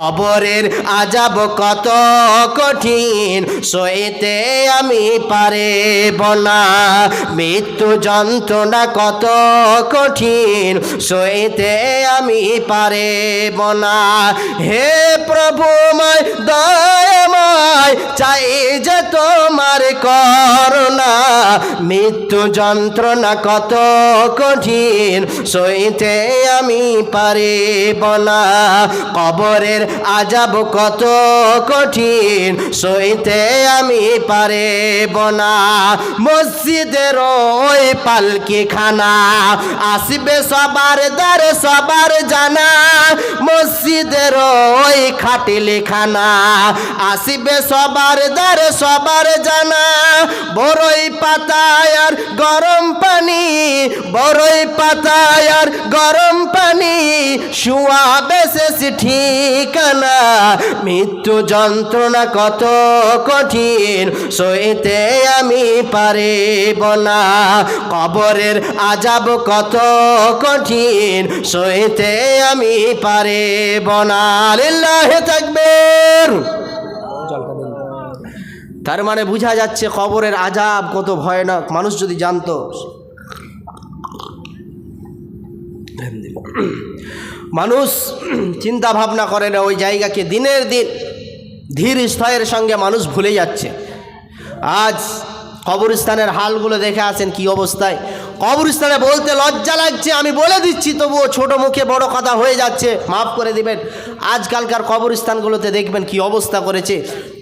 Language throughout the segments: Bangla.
কবরের আজাব কত কঠিন, সইতে আমি পারেব না। মৃত্যু যন্ত্রণা কত কঠিন, সইতে আমি পারেব না। হে প্রভু মায় দয়াময় চাই যে তোমার করুণা। মৃত্যু যন্ত্রণা কত কঠিন, সইতে আমি পারিব না। কবরের আজাব কত কঠিন। সইতে আমি পারিব না। মসজিদের ওই পালকি খানা আসবে সবার দ্বারে, সবার জানা। মসজিদের ওই খাটিলি খানা আসবে সবার দ্বারে, সবার জানা। বড়ই পাতায় আর গরম পানি বড়ই পাতায় আর গরম পানি। শুয়া বেশেষ ঠিকানা, মৃত্যু যন্ত্রণা কত কঠিন, সইতে আমি পারিব না। কবরের আজাব কত কঠিন, সইতে আমি পারিব না। লিল্লাহে থাকবেন তার মানে বোঝা যাচ্ছে কবরের আজাব কত ভয়ানক, মানুষ যদি জানতো। মানুষ চিন্তা ভাবনা করে না, ওই জায়গাকে দিনের দিন ধীর স্থয়ের সঙ্গে মানুষ ভুলে যাচ্ছে। আজ কবরস্থানের হালগুলো দেখে আসেন কি অবস্থায়। কবরস্থানে বলতে লজ্জা লাগছে, আমি বলে দিচ্ছি, তবুও ছোট মুখে বড় কথা হয়ে যাচ্ছে। মাফ করে দিবেন। আজকালকার কবরস্থানগুলোতে দেখবেন কি অবস্থা করেছে।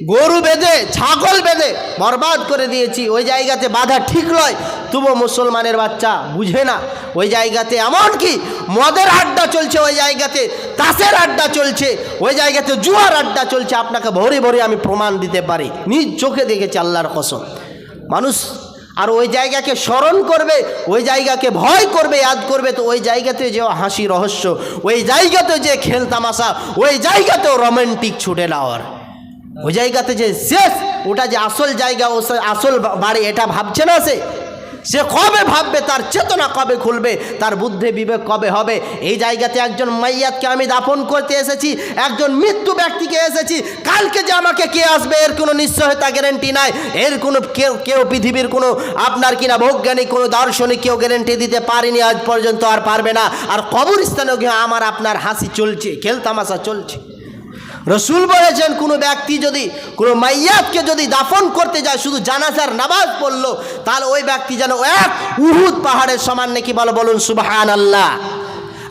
গরু বেঁধে, ছাগল বেঁধে বরবাদ করে দিয়েছি। ওই জায়গাতে বাধা ঠিক নয়। তবুও মুসলমানের বাচ্চা বুঝে না। ওই জায়গাতে এমন কি? মদের আড্ডা চলছে ওই জায়গাতে, তাসের আড্ডা চলছে। ওই জায়গাতে জুয়ার আড্ডা চলছে। আপনাকে ভরে ভরে আমি প্রমাণ দিতে পারি। নিজ চোখে দেখেছি আল্লাহর কসম। মানুষ আর ওই জায়গাকে স্মরণ করবে, ওই জায়গাকে ভয় করবে, ইয়াদ করবে, তো ওই জায়গাতে যে হাসি রহস্য, ওই জায়গাতে যে খেল তামাশা, ওই জায়গাতেও রোমান্টিক ছুটে নেওয়ার। ওই জায়গাতে যে শেষ, ওটা যে আসল জায়গা, ও আসল বাড়ি, এটা ভাবছে না সে? সে কবে ভাববে, তার চেতনা কবে খুলবে, তার বুদ্ধি বিবেক কবে হবে? এই জায়গাতে একজন মাইয়াতকে আমি দাফন করতে এসেছি, একজন মৃত্যু ব্যক্তিকে এসেছি, কালকে যে আমাকে কে আসবে, এর কোনো নিশ্চয়তা গ্যারেন্টি নাই, এর কোনো কেউ কেউ পৃথিবীর কোনো আপনার কিনা বৈজ্ঞানিক, কোনো দার্শনিক কেউ গ্যারেন্টি দিতে পারেনি, আজ পর্যন্ত আর পারবে না। আর কবরস্থানেও গিয়ে আমার আপনার হাসি চলছে খেলতামাশা চলছে। রসুল বলেছেন, কোনো ব্যক্তি যদি, কোনো মাইয়াতকে যদি দাফন করতে যায়, শুধু জানাজার নামাজ পড়ল, তাহলে ওই ব্যক্তি যেন এক উহুদ পাহাড়ের সমান নাকি বলো, বলুন সুবাহান আল্লাহ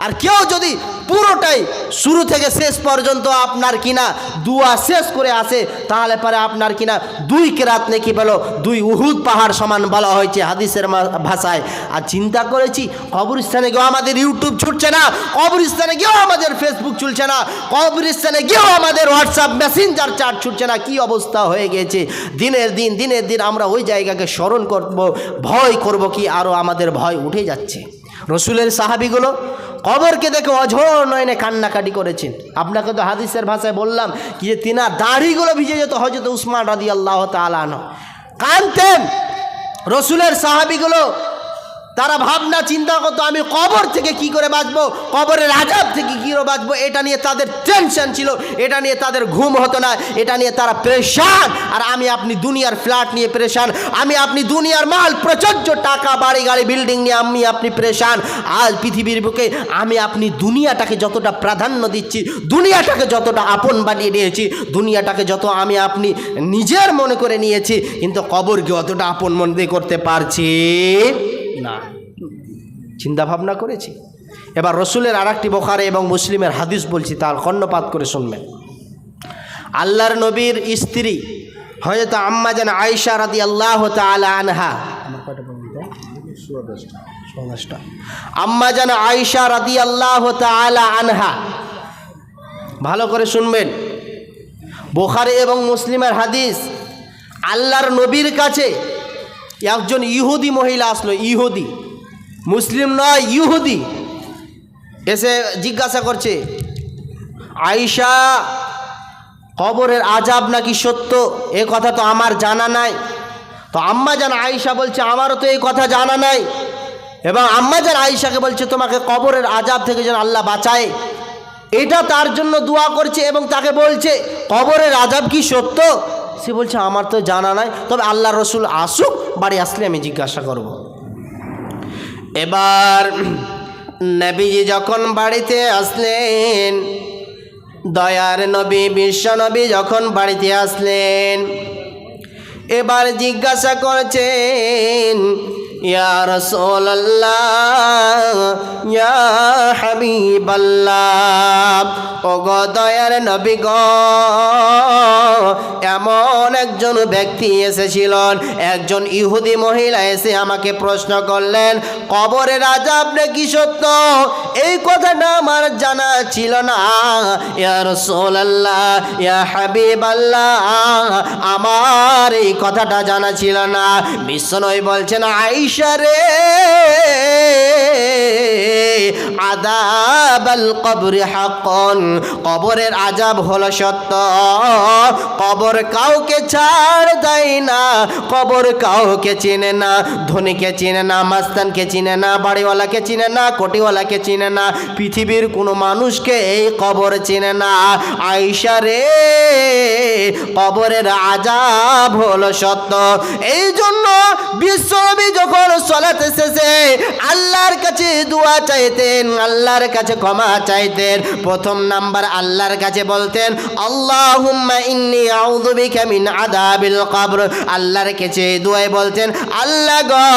আর কেউ যদি পুরোটাই শুরু থেকে শেষ পর্যন্ত আপনার কিনা দুয়া শেষ করে আসে, তাহলে পরে আপনার কিনা দুই কেরাত নাকি বলো, দুই উহুদ পাহাড় সমান বলা হয়েছে হাদিসের ভাষায়। আর চিন্তা করেছি, কবরস্থানে গিয়েও আমাদের ইউটিউব ছুটছে না, কবরস্থানে গিয়েও আমাদের ফেসবুক চলছে না, কবরস্থানে গিয়েও আমাদের হোয়াটসঅ্যাপ মেসেঞ্জার চার্ট ছুটছে না, কি অবস্থা হয়ে গেছে? দিনের দিন দিনের দিন আমরা ওই জায়গাকে স্মরণ করব, ভয় করব কি আরও আমাদের ভয় উঠে যাচ্ছে। রসুলের সাহাবিগুলো কবরকে দেখে অঝর নয়নে কান্নাকাটি করেছেন। আপনাকে তো হাদিসের ভাষায় বললাম কি যে তিনার দাড়িগুলো ভিজে যেত হজরত উসমান রাদি আল্লাহ তালানো কানতেন রসুলের সাহাবিগুলো তারা ভাবনা চিন্তা করতো, আমি কবর থেকে কি করে বাঁচবো? কবরের আজাব থেকে কী করে বাঁচবো? এটা নিয়ে তাদের টেনশন ছিল, এটা নিয়ে তাদের ঘুম হতো না, এটা নিয়ে তারা প্রেশান আর আমি আপনি দুনিয়ার ফ্ল্যাট নিয়ে প্রেশান আমি আপনি দুনিয়ার মাল প্রচুর টাকা, বাড়ি, গাড়ি বিল্ডিং নিয়ে আমি আপনি প্রেশান আজ পৃথিবীর বুকে আমি আপনি দুনিয়াটাকে যতটা প্রাধান্য দিচ্ছি, দুনিয়াটাকে যতটা আপন বানিয়ে নিয়েছি, দুনিয়াটাকে যত আমি আপনি নিজের মনে করে নিয়েছি, কিন্তু কবরকে অতটা আপন মনে করতে পারছি। না। চিন্তা ভাবনা করেছি। এবার রসুলের আর একটি বোখারে এবং মুসলিমের হাদিস বলছি, তার কর্ণপাত করে শুনবেন। আল্লাহর নবীর স্ত্রী হয়তো আম্মা যেন আয়সা রাদি আল্লাহ আনহা। আম্মা যেন আয়সা রাদি আল্লাহ আনহা। ভালো করে শুনবেন। বোখারে এবং মুসলিমের হাদিস, আল্লাহর নবীর কাছে একজন ইহুদি মহিলা আসলো, ইহুদি। মুসলিম নয়, ইহুদি। এসে জিজ্ঞাসা করছে আয়সা কবরের আজাব নাকি সত্য? এ কথা তো আমার জানা নাই। তো আম্মা জান আয়সা বলছে, আমারও তো এই কথা জানা নাই। এবং আম্মা জান আয়সাকে বলছে, তোমাকে কবরের আজাব থেকে যেন আল্লাহ বাঁচায়। এটা তার জন্য দোয়া করছে এবং তাকে বলছে, কবরের আজাব কি সত্য? সে বলছে, আমার তো জানা নাই। তবে আল্লাহ রসুল আসুক বাড়ি আসলে আমি জিজ্ঞাসা করব। এবার নবীজি যখন বাড়িতে আসলেন, দয়ার নবী, বিশ্ব নবী যখন বাড়িতে আসলেন, এবার জিজ্ঞাসা করছেন দয়ার নবী গ, এমন একজন ব্যক্তি এসেছিলেন, একজন ইহুদি মহিলা এসে আমাকে প্রশ্ন করলেন, কবরের আজাব নাকি সত্য? এই কথাটা আমার জানা ছিল না। ইয়া রসোল্লাহ ইয়া হাবিবাল্লাহ, আমার এই কথাটা জানা ছিল না। বিশ্বনয় বলছেন আইসা রে আদাবাল কবর হাকন কবরের আজাব হলো সত্য। কবর কাউকে ছাড় দেয় না। কবর কাউকে চিনে না। ধনীকে চিনে না। মাস্তানকে চিনে না। বাড়িওয়ালাকে চিনে না। কোটিওয়ালাকে চিনে না। পৃথিবীর কোনো মানুষকে এই কবর চিনে না। আইসা রে, কবরের আজাব হলো সত্য। এই জন্য বিশ্বনবী যখন সলাতে শেষে আল্লাহর কাছে দোয়া চাইতেন আল্লাহর কাছে ক্ষমা চাইতেন। প্রথম নাম্বার আল্লাহর কাছে বলতেন, আল্লাহুম্মা ইন্নি আউযু বিকা মিন আযাবিল কবর। আল্লাহর কাছে দোয়ায় বলতেন, আল্লাহ গো,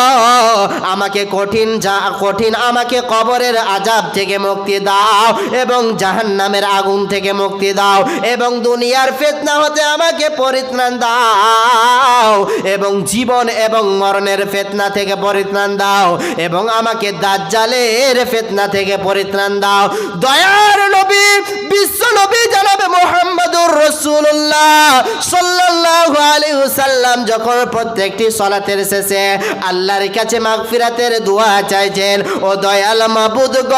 আমাকে কঠিন যা, কঠিন আমাকে কবরের আজাব থেকে মুক্তি দাও এবং জাহান্নামের আগুন থেকে মুক্তি দাও এবং দুনিয়ার ফেতনা হতে আমাকে পরিত্রাণ দাও এবং জীবন এবং মরণের ফেতনা থেকে পরিত্রাণ দাও এবং আমাকে দাজ্জালের ফেতনা থেকে পরিত্রাণ দাও। দয়ার নবী বিশ্ব নবী জানাবে মোহাম্মদুর রসুল্লাহ আলাইহি সাল্লাম যখন প্রত্যেকটি সলাতের শেষে আল্লাহর কাছে মাগফিরাতের দোয়া চাইছেন, ও দয়াল গ,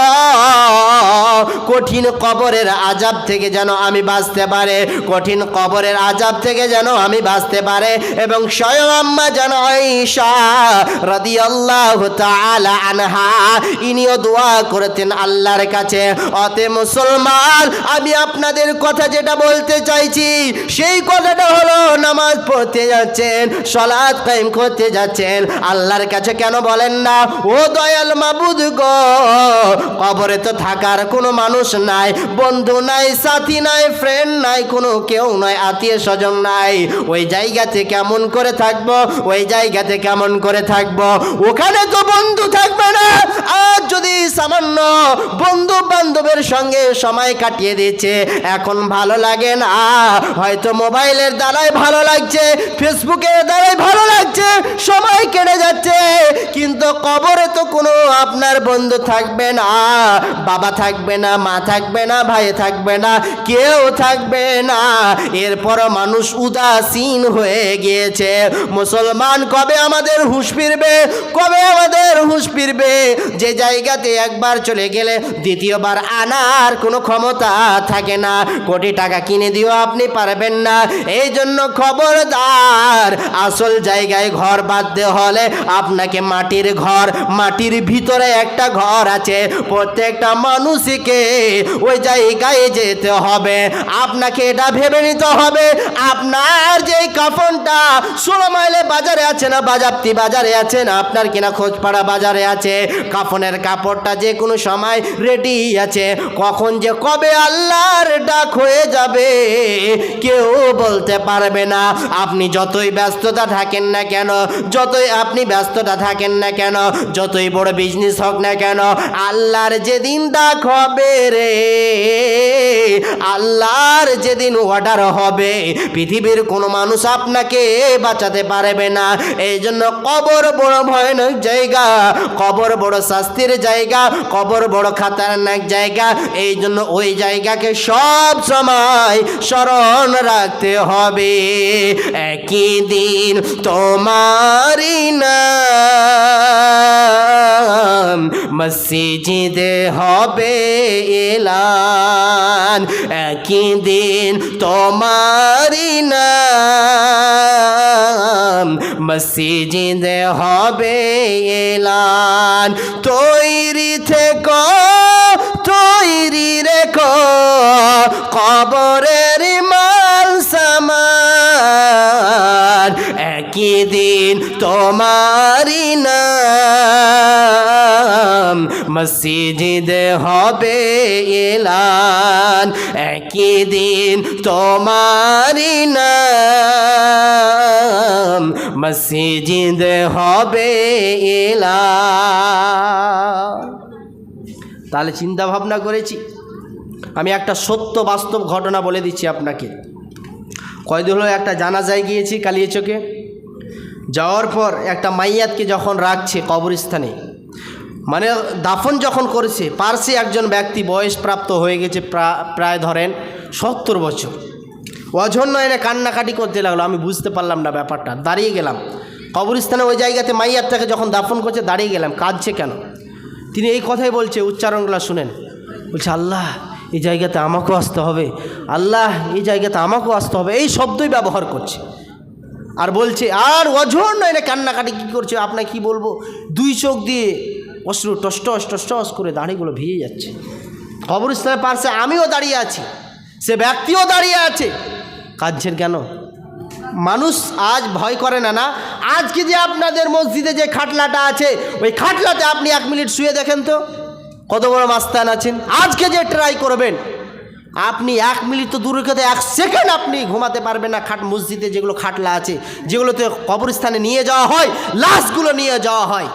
কঠিন কবরের আজাব থেকে যেন আমি বাঁচতে পারে, কঠিন কবরের আজাব থেকে যেন আমি বাঁচতে পারে এবং স্বয়ং আম্মা যেন রাদিয়াল্লাহু তাআলা আনহা, ইনিও দোয়া করতেন আল্লাহর কাছে, অতে মুসলমান, আমি আপনাদের কথা যেটা বলতে চাইছি, সেই কথাটা হলো নামাজ পড়তে যাচ্ছেন, সলাৎ কায়েম করতে যাচ্ছেন, আল্লাহর কাছে কেন বলেন না? ও দয়াল মাবুদ গো, কবরে তো থাকার কোনো মানুষ নাই, বন্ধু নাই, সাথী নাই ফ্রেন্ড নাই, কোনো কেউ নয় আত্মীয় স্বজন নাই। ওই জায়গাতে কেমন করে থাকব? ওই জায়গাতে কেমন করে থাকব? ওখানে তো বন্ধু থাকবে না। আর যদি সামান্য বন্ধু বান্ধবের সঙ্গে সময় কাটিয়ে দিচ্ছে, এখন ভালো লাগে না। হয়তো মোবাইলের দ্বারাই ভালো লাগছে ফেসবুকের দ্বারাই ভালো লাগছে, সময় কেটে যাচ্ছে। কিন্তু কবরে তো কোনো আপনার বন্ধু থাকবে না, বাবা থাকবে না, মা থাকবে না, ভাই থাকবে না, কেউ থাকবে না। এরপর মানুষ উদাসীন হয়ে গিয়েছে। মুসলমান কবে আমাদের হুঁশ ফিরবে? কবে আমাদের হুঁশ ফিরবে? যে জায়গাতে একবার চলে গেলে দ্বিতীয়বার আনার কোনো ক্ষমতা থাকে না। কোটি টাকা কিনে দিও আপনি পারবেন না। এই জন্য খবরদার। আসল জায়গায় ঘর বাঁধতে হলে আপনাকে মাটির ঘর, মাটির ভিতরে একটা ঘর আছে। প্রত্যেকটা মানুষকে ওই জায়গায় যেতে হবে। আপনাকে এটা ভেবে নিতে হবে। আপনার যে কাফনটা ষোলো মাইলে বাজারে আছে না, বাজাপ্তি বাজারে আছে না, আপনার কিনা খোঁজপাড়া বাজারে আছে, কাফনের কাপড়টা যে কোনো সময় রেডি আছে। কখন যে কবে আল্লাহর ডাক হয়ে যাবে, কেউ বলতে পারবে না। আপনি যতই ব্যস্ততা থাকেন না কেন, যতই আপনি ব্যস্ততা থাকেন না কেন, যতই বড় বিজনেস হোক না কেন, আল্লাহর যেদিন ডাক হবে রে, আল্লাহর যেদিন অর্ডার হবে, পৃথিবীর কোনো মানুষ আপনাকে বাঁচাতে পারবে না। এই জন্য কবর বড় ভয়ানক জায়গা, কবর বড় শাস্তির জায়গা, কবর বড় খাতারনাক জায়গা এই জন্য ওই জায়গাকে সব সময় স্মরণ রাখতে হবে। একই দিন তোমারই নাম মসজিদে হবে এলান। একই দিন তোমারই নাম মসজিদে হবে এলান। তৈরি থেকো, তৈরি রেখো কবরের দিন তোমারি নাম। মসজিদ হবে এলান, একই দিন তোমারি নাম। মসজিদ হবে এলান। তাহলে চিন্তা ভাবনা করেছি, আমি একটা সত্য বাস্তব ঘটনা বলে দিচ্ছি আপনাকে। কয়দিন হলো একটা জানাজায় গিয়েছি কালিয়াচকে। যাওয়ার পর একটা মাইয়াতকে যখন রাখছে কবরস্থানে মানে দাফন যখন করেছে পার্শ্বে একজন ব্যক্তি বয়স প্রাপ্ত হয়ে গেছে প্রা- প্রায় ধরেন সত্তর বছর। অজন্য এনে কান্নাকাটি করতে লাগল, আমি বুঝতে পারলাম না ব্যাপারটা, দাঁড়িয়ে গেলাম। কবরস্থানে ওই জায়গাতে মাইয়াতটাকে যখন দাফন করছে, দাঁড়িয়ে গেলাম, কাঁদছে কেন? তিনি এই কথাই বলছে, উচ্চারণগুলো শুনেন। বলছে, আল্লাহ, এই জায়গাতে আমাকেও আসতে হবে। আল্লাহ, এই জায়গাতে আমাকেও আসতে হবে। এই শব্দই ব্যবহার করছে। আর বলছে, আর অঝর নয় কান্নাকাটি, কী করছে? আপনাকে কি বলব? দুই চোখ দিয়ে অশ্রু টস টস করে দাড়িগুলো ভিজে যাচ্ছে। কবরস্থানের পাশে আমিও দাঁড়িয়ে আছি। সে ব্যক্তিও দাঁড়িয়ে আছে। কাঁদছেন কেন? মানুষ আজ ভয় করে না না? আজকে যে আপনাদের মসজিদে যে খাটলাটা আছে, ওই খাটলাতে আপনি এক মিনিট শুয়ে দেখেন তো। কত বড় মাস্তান আছেন। আজকে যে ট্রাই করবেন আপনি এক মিনিট তো দূরে কথা এক সেকেন্ড আপনি ঘুমাতে পারবেন না খাট মসজিদে যেগুলো খাটলা আছে, যেগুলোতে কবরস্থানে নিয়ে যাওয়া হয়, লাশগুলো নিয়ে যাওয়া হয়।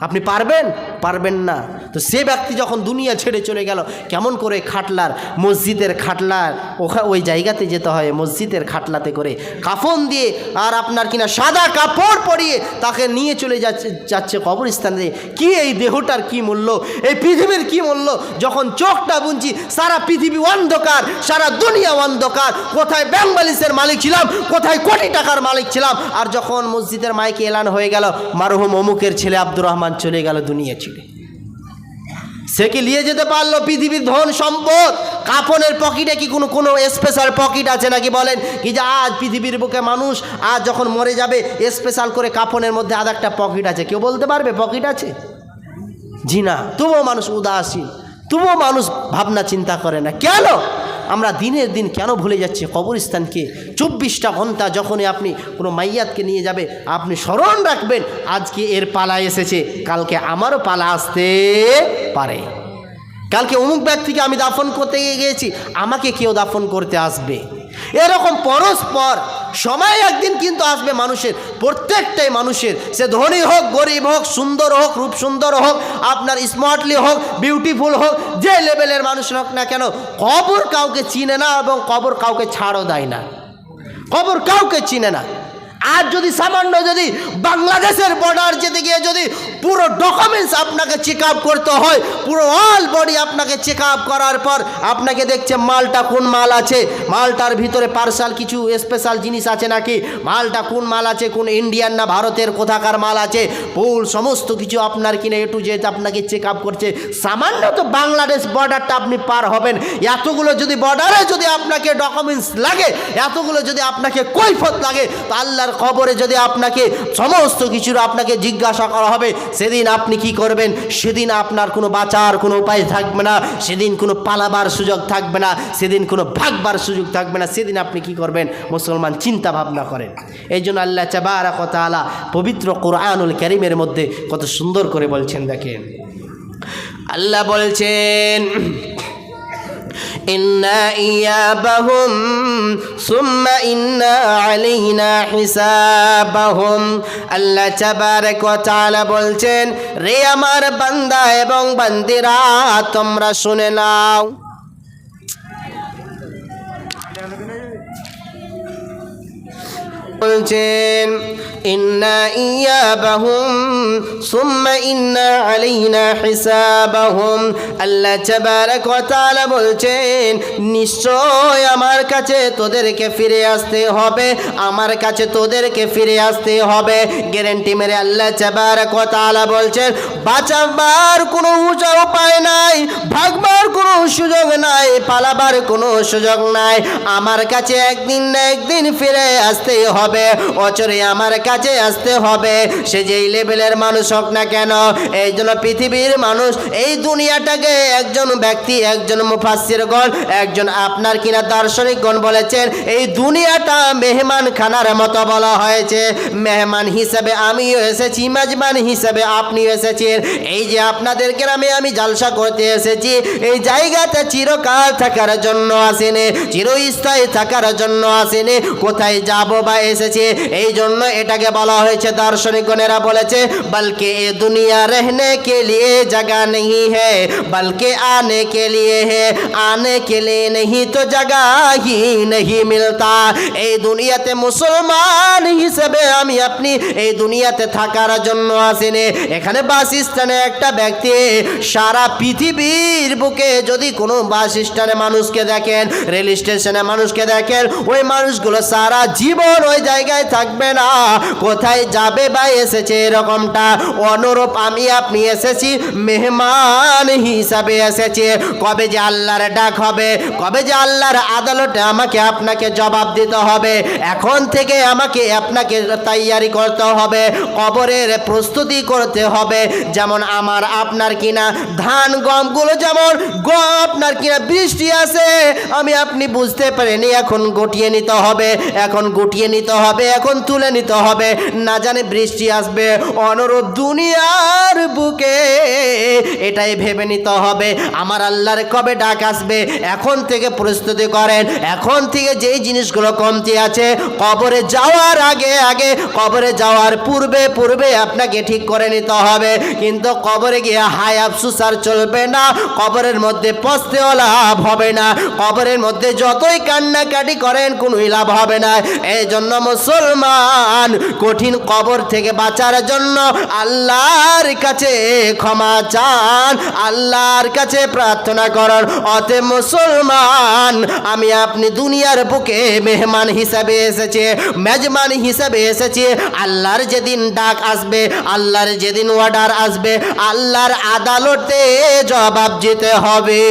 আপনি পারবেন? পারবেন না। তো সে ব্যক্তি যখন দুনিয়া ছেড়ে চলে গেল, কেমন করে খাটলার, মসজিদের খাটলার, ওখা ওই জায়গাতে যেতে হয়, মসজিদের খাটলাতে করে কাফন দিয়ে আর আপনার কিনা সাদা কাপড় পরিয়ে তাকে নিয়ে চলে যাচ্ছে যাচ্ছে কবরস্থানে কি এই দেহটার কি মূল্য? এই পৃথিবীর কি মূল্য? যখন চোখটা বুনছি, সারা পৃথিবী অন্ধকার, সারা দুনিয়া অন্ধকার। কোথায় ব্যাংবালিশের মালিক ছিলাম, কোথায় কোটি টাকার মালিক ছিলাম? আর যখন মসজিদের মাইকে এলান হয়ে গেল, মারহুম অমুকের ছেলে আব্দুর রহমান চলে গেল দুনিয়া ছেড়ে। সে কি নিয়ে যেতে পারল পৃথিবীর ধন সম্পদ? কাপনের পকেটে কি কোনো কোনো স্পেশাল পকেট আছে নাকি বলেন? কি যে আজ পৃথিবীর বুকে মানুষ, আজ যখন মরে যাবে স্পেশাল করে কাপনের মধ্যে আধ একটা পকেট আছে। কেউ বলতে পারবে পকেট আছে? জি না তবুও মানুষ উদাসীন তবুও মানুষ ভাবনা চিন্তা করে না। কেন? আমরা দিনের দিন কেন ভুলে যাচ্ছি? কবরস্থানকে। চব্বিশটা ঘণ্টা যখনই আপনি কোনো মাইয়াতকে নিয়ে যাবে, আপনি স্মরণ রাখবেন, আজকে এর পালা এসেছে। কালকে আমারও পালা আসতে পারে। কালকে অমুক ব্যক্তিকে আমি দাফন করতে গিয়েছি, আমাকে কেউ দাফন করতে আসবে। এরকম পরস্পর সময় একদিন কিন্তু আসবে মানুষের, প্রত্যেকটাই মানুষের। সে ধনী হোক, গরিব হোক, সুন্দর হোক, রূপ সুন্দর হোক, আপনার স্মার্টলি হোক বিউটিফুল হোক, যে লেভেলের মানুষ হোক না কেন, কবর কাউকে চিনে না এবং কবর কাউকে ছাড়ও দেয় না। কবর কাউকে চিনে না। আর যদি সামান্য যদি বাংলাদেশের বর্ডার যেতে গিয়ে যদি পুরো ডকুমেন্টস আপনাকে চেক করতে হয়, পুরো অল বডি আপনাকে চেক করার পর আপনাকে দেখছে মালটা কোন মাল আছে, মালটার ভিতরে পার্সাল কিছু স্পেশাল জিনিস আছে নাকি, মালটা কোন মাল আছে, কোন ইন্ডিয়ান না ভারতের কোথাকার মাল আছে ফুল সমস্ত কিছু আপনার কিনে এ টু জেড আপনাকে চেক করছে। সামান্য তো বাংলাদেশ বর্ডারটা আপনি পার হবেন। এতগুলো যদি বর্ডারে যদি আপনাকে ডকুমেন্টস লাগে, এতগুলো যদি আপনাকে কৈফত লাগে, তো আল্লাহর খবরে যদি আপনাকে সমস্ত কিছুর আপনাকে জিজ্ঞাসা করা হবে, সেদিন আপনি কি করবেন? সেদিন আপনার কোনো বাঁচার কোনো উপায় থাকবে না, সেদিন কোনো পালাবার সুযোগ থাকবে না, সেদিন কোনো ভাগবার সুযোগ থাকবে না, সেদিন আপনি কি করবেন? মুসলমান চিন্তা ভাবনা করেন। এই জন্য আল্লাহ চাবারা কথা আলা পবিত্র কোরআনুল করিমের মধ্যে কত সুন্দর করে বলছেন, দেখেন। আল্লাহ বলছেন ইন্না ইয়াবাহুম সুম্মা ইন্না আলাইনা হিসাবাহুম আল্লাহ তাবারাক ওয়া তাআলা বলছেন রে আমার বান্দা এবং বান্দিরা, তোমরা শুনে নাও। বলছেন, ইন্না ইয়াবাহুম, সুম্মা ইন্না আলাইনা হিসাবাহুম। আল্লাহ তাবারক ওয়া বলছেন, নিশ্চয় আমার কাছে তোদেরকে ফিরে আসতে হবে, আমার কাছে তোদেরকে ফিরে আসতে হবে। গ্যারান্টি মেরে আল্লাহ তাবারক ওয়া বলছেন বাঁচাবার কোনো উঁচা উপায় নাই, ভাগবার কোনো সুযোগ নাই, পালাবার কোনো সুযোগ নাই। আমার কাছে একদিন না একদিন ফিরে আসতে হবে, অচরে আমার কাছে আসতে হবে। সে যেই লেভেলের মানুষ হোক না কেন, এই জন্য পৃথিবীর মানুষ, এই দুনিয়াটাকে একজন ব্যক্তি, একজন মুফাসিরগণ একজন আপনার কিনা দার্শনিকগণ বলেছেন, এই দুনিয়াটা মেহমান খানার মতো বলা হয়েছে। মেহমান হিসাবে আমিও এসেছি, মেজবান হিসাবে আপনিও আমাদের, এই যে আপনাদের গ্রামে আমি জালসা করতে এসেছি, এই জায়গাটা চিরকাল থাকার জন্য আসেনি, চিরস্থায়ী থাকার জন্য আসেনি, কোথায় যাব বা এসেছে, এই জন্য এটাকে বলা হয়েছে দার্শনিকগণেরা বলেছে, বলকে এ দুনিয়া রহনে কে লিয়ে জাগা নেই হ্যাঁ বলকে আনে কে লিয়ে হে, আনে কে লিয়ে নেই তো জাগা হি নেই মিলতা। এই দুনিয়াতে মুসলমান হিসেবে আমি আপনি, এই দুনিয়াতে থাকার জন্য আসেনি, এখানে বাসি বাসস্থানে একটা ব্যক্তি সারা পৃথিবীর বুকে যদি কোনো বাস স্ট্যান্ডে মানুষকে দেখেন, রেল স্টেশনে মানুষকে দেখেন, ওই মানুষগুলো সারা জীবন ওই জায়গায় থাকবে না। কোথায় যাবে বা এসেছে এরকমটা? অনুরূপ আমি আপনি এসেছি, মেহমান হিসাবে এসেছে। কবে যে আল্লাহর ডাক হবে, কবে যে আল্লাহর আদালতে আমাকে আপনাকে জবাব দিতে হবে, এখন থেকে আমাকে আপনাকে তৈয়ারি করতে হবে, কবরের প্রস্তুতি করতে হবে। যেমন আমার, আপনার কিনা। ধান গমগুলো যেমন গম আপনার কিনা বৃষ্টি আছে। আমি আপনি বুঝতে পারিনি, এখন গটিয়ে নিতে হবে, এখন গুটিয়ে নিতে হবে, এখন তুলে নিতে হবে। না জানে বৃষ্টি আসবে, অনুরূপ দুনিয়ার বুকে এটাই ভেবে নিতে হবে। আমার আল্লাহর কবে ডাক আসবে, এখন থেকে প্রস্তুতি করেন। এখন থেকে যেই জিনিসগুলো কমতি আছে, কবরে যাওয়ার আগে আগে কবরে যাওয়ার পূর্বে পূর্বে আপনাকে ঠিক করে নিতে হবে। কিন্তু কবরে গিয়ে হাই আফসুস আর চলবে না। কবরের মধ্যে পচতেও লাভ হবে না। কবরের মধ্যে যতই কান্নাকাটি করেন, কোনোই লাভ হবে না। এই জন্য মুসলমান কঠিন কবর থেকে বাঁচার জন্য আল্লাহর কাছে ক্ষমা চান, আল্লাহর কাছে প্রার্থনা করার অতে মুসলমান, আমি আপনি দুনিয়ার বুকে মেহমান হিসাবে এসেছে মেজমান হিসাবে এসেছে। আল্লাহর যেদিন ডাক আসবে, আল্লাহর যেদিন অর্ডার আসবে আল্লাহর আদালতে জবাব দিতে হবে।